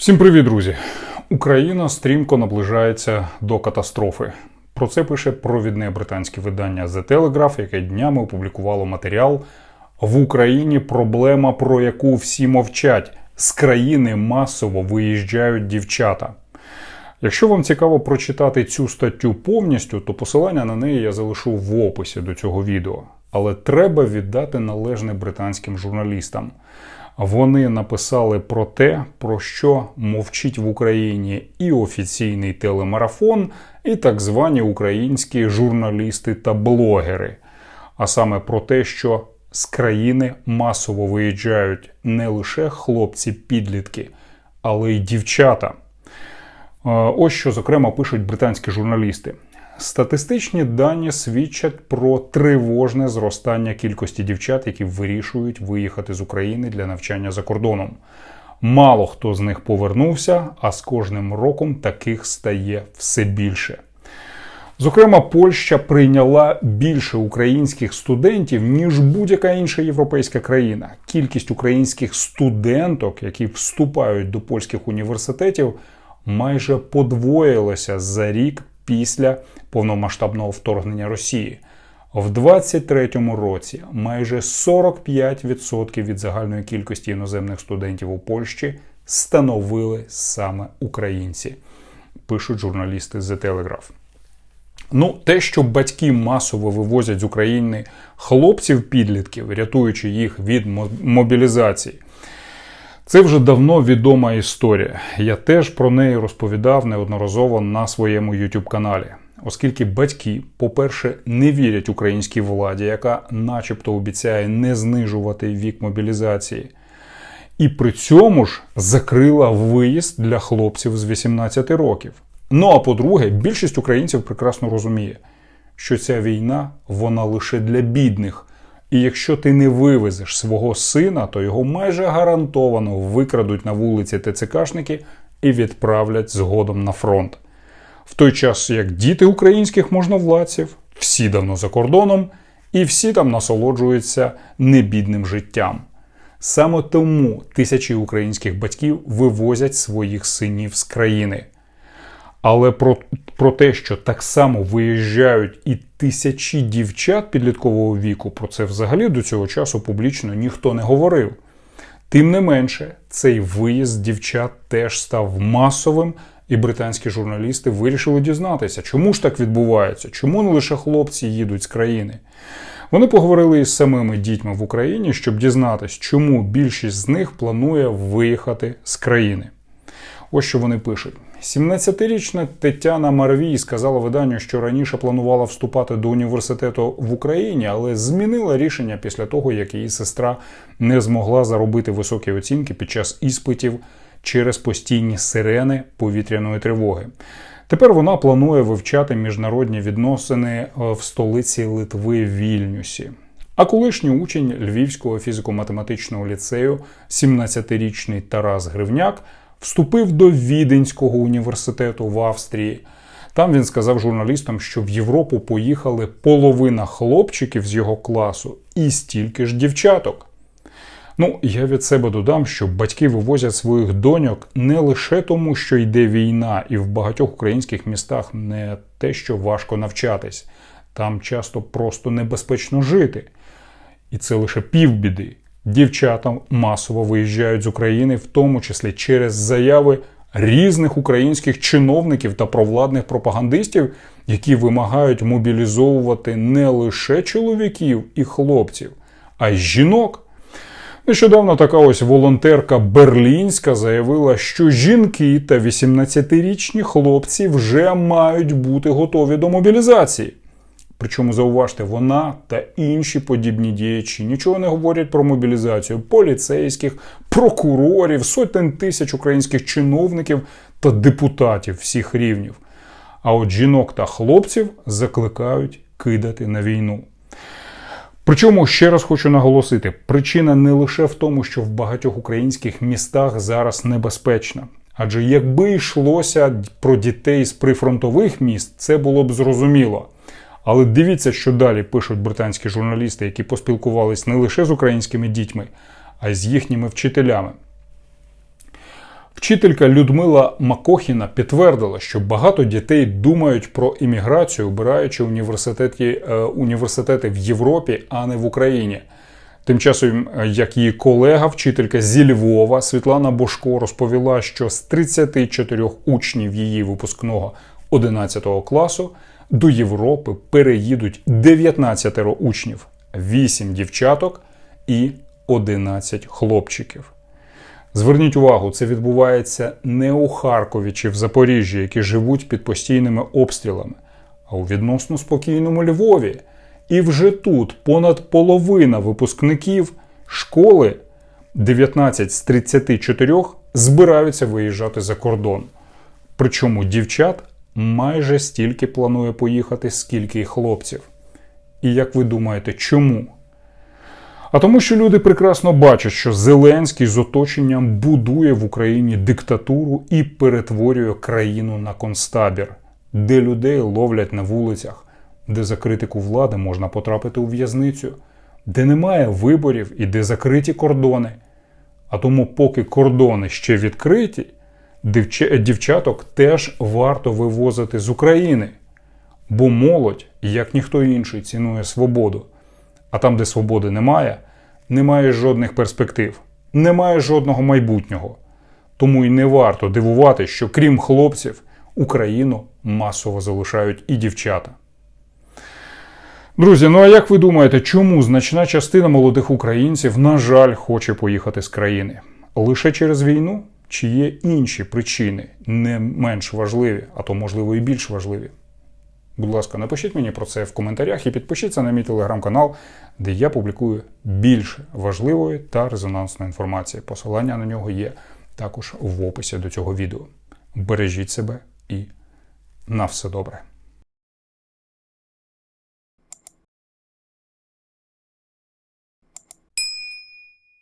Всім привіт, друзі! Україна стрімко наближається до катастрофи. Про це пише провідне британське видання The Telegraph, яке днями опублікувало матеріал в Україні. Проблема, про яку всі мовчать. З країни масово виїжджають дівчата. Якщо вам цікаво прочитати цю статтю повністю, то посилання на неї я залишу в описі до цього відео. Але треба віддати належне британським журналістам. Вони написали про те, про що мовчить в Україні і офіційний телемарафон, і так звані українські журналісти та блогери. А саме про те, що з країни масово виїжджають не лише хлопці-підлітки, але й дівчата. Е, Ось що, зокрема, пишуть британські журналісти. Статистичні дані свідчать про тривожне зростання кількості дівчат, які вирішують виїхати з України для навчання за кордоном. Мало хто з них повернувся, а з кожним роком таких стає все більше. Зокрема, Польща прийняла більше українських студентів, ніж будь-яка інша європейська країна. Кількість українських студенток, які вступають до польських університетів, майже подвоїлася за рік після повномасштабного вторгнення Росії. В 23-му році майже 45% від загальної кількості іноземних студентів у Польщі становили саме українці, пишуть журналісти The Telegraph. Ну, те, що батьки масово вивозять з України хлопців-підлітків, рятуючи їх від мобілізації, це вже давно відома історія. Я теж про неї розповідав неодноразово на своєму YouTube каналі. Оскільки батьки, по-перше, не вірять українській владі, яка начебто обіцяє не знижувати вік мобілізації, і при цьому ж закрила виїзд для хлопців з 18 років. Ну а по-друге, більшість українців прекрасно розуміє, що ця війна вона лише для бідних. І якщо ти не вивезеш свого сина, то його майже гарантовано викрадуть на вулиці ТЦКшники і відправлять згодом на фронт. В той час як діти українських можновладців, всі давно за кордоном, і всі там насолоджуються небідним життям. Саме тому тисячі українських батьків вивозять своїх синів з країни. Але про, про те, що так само виїжджають і тисячі дівчат підліткового віку, про це взагалі до цього часу публічно ніхто не говорив. Тим не менше, цей виїзд дівчат теж став масовим, і британські журналісти вирішили дізнатися, чому ж так відбувається, чому не лише хлопці їдуть з країни. Вони поговорили із самими дітьми в Україні, щоб дізнатися, чому більшість з них планує виїхати з країни. Ось що вони пишуть. 17-річна Тетяна Марвій сказала виданню, що раніше планувала вступати до університету в Україні, але змінила рішення після того, як її сестра не змогла заробити високі оцінки під час іспитів через постійні сирени повітряної тривоги. Тепер вона планує вивчати міжнародні відносини е, в столиці Литви Вільнюсі. А колишній учень Львівського фізико-математичного ліцею, 17-річний Тарас Гривняк, вступив до Віденського університету в Австрії. Там він сказав журналістам, що в Європу поїхали половина хлопчиків з його класу і стільки ж дівчаток. Ну, я від себе додам, що батьки вивозять своїх доньок не лише тому, що йде війна, і в багатьох українських містах не те, що важко навчатись, там часто просто небезпечно жити. І це лише півбіди. Дівчата масово виїжджають з України, в тому числі через заяви різних українських чиновників та провладних пропагандистів, які вимагають мобілізовувати не лише чоловіків і хлопців, а й жінок. Нещодавно така ось волонтерка Берлінська заявила, що жінки та 18-річні хлопці вже мають бути готові до мобілізації. Причому зауважте, вона та інші подібні діячі нічого не говорять про мобілізацію поліцейських, прокурорів, сотень тисяч українських чиновників та депутатів всіх рівнів. А от жінок та хлопців закликають кидати на війну. Причому ще раз хочу наголосити: причина не лише в тому, що в багатьох українських містах зараз небезпечно. Адже якби йшлося про дітей з прифронтових міст, це було б зрозуміло. Але дивіться, що далі пишуть британські журналісти, які поспілкувались не лише з українськими дітьми, а й з їхніми вчителями. Вчителька Людмила Макохіна підтвердила, що багато дітей думають про імміграцію, обираючи університети, е, університети в Європі, а не в Україні. Тим часом, е, як її колега, вчителька зі Львова Світлана Бошко розповіла, що з 34 учнів її випускного 11 класу до Європи переїдуть 19 учнів, 8 дівчаток і 11 хлопчиків. Зверніть увагу, це відбувається не у Харкові чи в Запоріжжі, які живуть під постійними обстрілами, а у відносно спокійному Львові. І вже тут понад половина випускників школи 19 з 34 збираються виїжджати за кордон. Причому дівчат майже стільки планує поїхати, скільки й хлопців. І як ви думаєте, чому? А тому, що люди прекрасно бачать, що Зеленський з оточенням будує в Україні диктатуру і перетворює країну на концтабір, де людей ловлять на вулицях, де за критику влади можна потрапити у в'язницю, де немає виборів і де закриті кордони. А тому, поки кордони ще відкриті, дівчаток теж варто вивозити з України. Бо молодь, як ніхто інший, цінує свободу. А там, де свободи немає, немає жодних перспектив, немає жодного майбутнього. Тому й не варто дивувати, що крім хлопців, Україну масово залишають і дівчата. Друзі, ну а як ви думаєте, чому значна частина молодих українців, на жаль, хоче поїхати з країни? Лише через війну? Чи є інші причини, не менш важливі, а то, можливо, і більш важливі? Будь ласка, напишіть мені про це в коментарях і підпишіться на мій телеграм-канал, де я публікую більше важливої та резонансної інформації. Посилання на нього є також в описі до цього відео. Бережіть себе і на все добре.